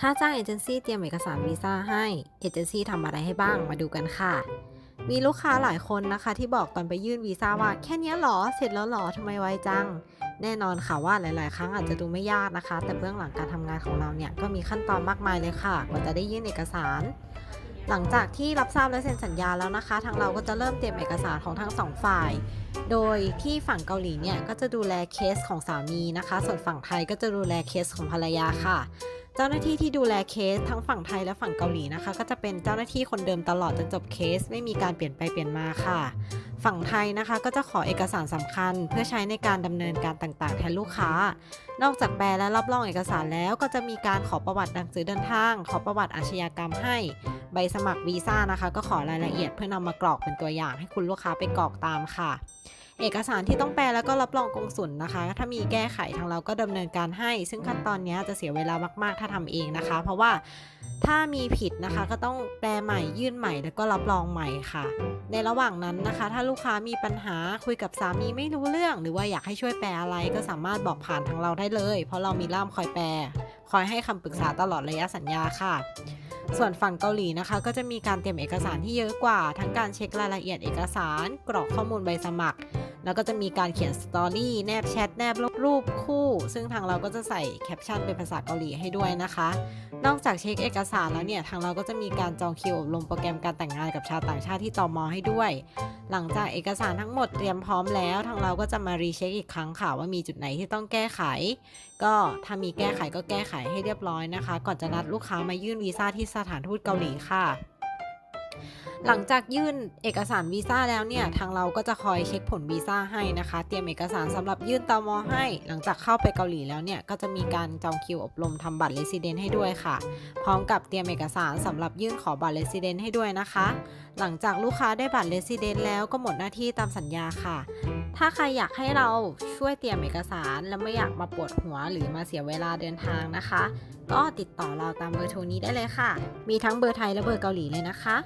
ถ้าจ้างเอเจนซี่เตรียมเอกสารวีซ่าให้ เอเจนซี่ทำอะไรให้บ้างมาดูกันค่ะ มีลูกค้าหลายคนนะคะ ที่บอกตอนไปยื่นวีซ่าว่าแค่เนี้ยหรอ เสร็จแล้วหรอทำไมไวจัง แน่นอนค่ะว่าหลาย ๆ ครั้งอาจจะดูไม่ยากนะคะ แต่เบื้องหลังการทำงานของเราเนี่ยก็มีขั้นตอนมากมายเลยค่ะ กว่าจะได้ยื่นเอกสารหลังจากที่รับทราบและเซ็นสัญญาแล้วนะคะ ทางเราก็จะเริ่มเตรียมเอกสารของทั้งสองฝ่าย โดยที่ฝั่งเกาหลีเนี่ยก็จะดูแลเคสของสามีนะคะ ส่วนฝั่งไทยก็จะดูแลเคสของภรรยาค่ะ เจ้าหน้าที่ที่ดูแลเคสทั้งฝั่งไทยและฝั่งเกาหลีนะคะ ก็จะเป็นเจ้าหน้าที่คนเดิมตลอดจนจบเคส ไม่มีการเปลี่ยนไปเปลี่ยนมาค่ะ ฝั่งไทยนะคะก็จะขอเอกสารสำคัญ เพื่อใช้ในการดำเนินการต่างๆ แทนลูกค้า นอกจากแปลและรับรองเอกสารแล้วก็จะมีการขอประวัติหนังสือเดินทาง ขอประวัติอาชญากรรมให้ ใบสมัครวีซ่านะคะ ก็ขอรายละเอียดเพื่อนำมากรอกเป็นตัวอย่างให้คุณลูกค้าไปกรอกตามค่ะ เอกสารที่ต้องแปลแล้วก็รับรองกงสุลนะคะ ถ้ามีแก้ไขทางเราก็ดำเนินการให้ ซึ่งขั้นตอนนี้จะเสียเวลามาก ๆ ถ้าทำเองนะคะ เพราะว่าถ้ามีผิดนะคะก็ต้องแปลใหม่ยื่นใหม่แล้วก็รับรองใหม่ค่ะ ในระหว่างนั้นนะคะ ถ้าลูกค้ามีปัญหาคุยกับสามีไม่รู้เรื่อง หรือว่าอยากให้ช่วยแปลอะไรก็สามารถบอกผ่านทางเราได้เลย เพราะเรามีล่ามคอยแปล คอยให้คำปรึกษาตลอดระยะสัญญาค่ะส่วนฝั่งเกาหลีนะคะ ก็จะมีการเตรียมเอกสารที่เยอะกว่า ทั้งการเช็ครายละเอียดเอกสาร กรอกข้อมูลใบสมัคร แล้วก็จะมีการเขียนสตอรี่แนบแชทแนบรูปคู่ ซึ่งทางเราก็จะใส่แคปชั่นเป็นภาษาเกาหลีให้ด้วยนะคะ นอกจากเช็คเอกสารแล้วเนี่ย ทางเราก็จะมีการจองคิวอบรมโปรแกรมการแต่งงานกับชาวต่างชาติที่ตอมอให้ด้วย หลังจากเอกสารทั้งหมดเตรียมพร้อมแล้ว ทางเราก็จะมารีเช็คอีกครั้งค่ะว่ามีจุดไหนที่ต้องแก้ไข ก็ถ้ามีแก้ไขก็แก้ไขให้เรียบร้อยนะคะ ก่อนจะนัดลูกค้ามายื่นวีซ่าที่สถานทูตเกาหลีค่ะ หลังจากยื่นเอกสารวีซ่าแล้วเนี่ย ทางเราก็จะคอยเช็คผลวีซ่าให้นะคะ เตรียมเอกสารสำหรับยื่นตมให้ หลังจากเข้าไปเกาหลีแล้วเนี่ย ก็จะมีการจองคิวอบรมทำบัตรเลสิเดนให้ด้วยค่ะ พร้อมกับเตรียมเอกสารสำหรับยื่นขอบัตรเลสิเดนให้ด้วยนะคะ หลังจากลูกค้าได้บัตรเลสิเดนแล้วก็หมดหน้าที่ตามสัญญาค่ะ ถ้าใครอยากให้เราช่วยเตรียมเอกสารและไม่อยากมาปวดหัวหรือมาเสียเวลาเดินทางนะคะ ก็ติดต่อเราตามเบอร์โทรนี้ได้เลยค่ะ มีทั้งเบอร์ไทยและเบอร์เกาหลีเลยนะคะ